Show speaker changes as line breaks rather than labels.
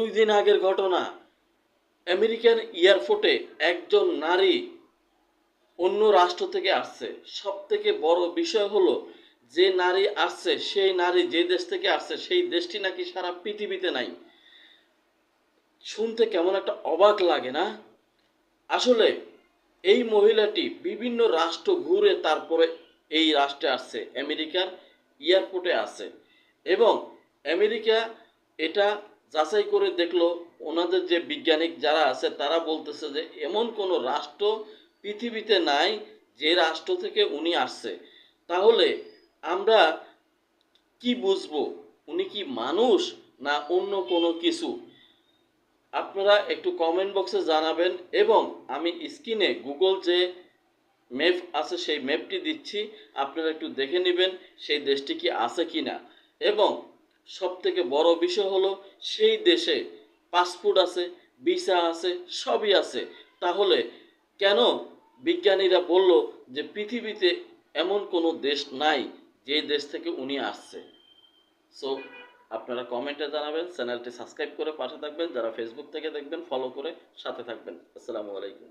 দুই দিন আগের ঘটনা। আমেরিকান এয়ারপোর্টে একজন নারী অন্য রাষ্ট্র থেকে আসছে। সব থেকে বড় বিষয় হলো, যে নারী আসছে, সেই নারী যে দেশ থেকে আসছে, সেই দেশটি নাকি সারা পৃথিবীতে নাই। শুনতে কেমন একটা অবাক লাগে না? আসলে, এই মহিলাটি বিভিন্ন রাষ্ট্র ঘুরে তারপরে এই রাষ্ট্রে আসছে, আমেরিকার এয়ারপোর্টে আসে এবং আমেরিকা এটা যাচাই করে দেখল, ওনাদের যে বিজ্ঞানিক যারা আছে, তারা বলতেছে যে এমন কোনো রাষ্ট্র পৃথিবীতে নাই যে রাষ্ট্র থেকে উনি আসছে। তাহলে আমরা কি বুঝব? উনি কি মানুষ না অন্য কোনো কিছু? আপনারা একটু কমেন্ট বক্সে জানাবেন এবং আমি স্ক্রিনে গুগল যে ম্যাপ আছে, সেই ম্যাপটি দিচ্ছি। আপনারা একটু দেখে নেবেন, সেই দেশটি কি আছে কি না এবং সব থেকে বড় বিষয় হলো সেই দেশে পাসপোর্ট আছে, ভিসা আছে, সবই আছে। তাহলে কেন বিজ্ঞানীরা বলল যে পৃথিবীতে এমন কোনো দেশ নাই যে দেশ থেকে উনি আসছে? সো আপনারা কমেন্টে জানাবেন, চ্যানেলটি সাবস্ক্রাইব করে পাশে থাকবেন, যারা ফেসবুক থেকে দেখবেন ফলো করে সাথে থাকবেন। আসসালামু আলাইকুম।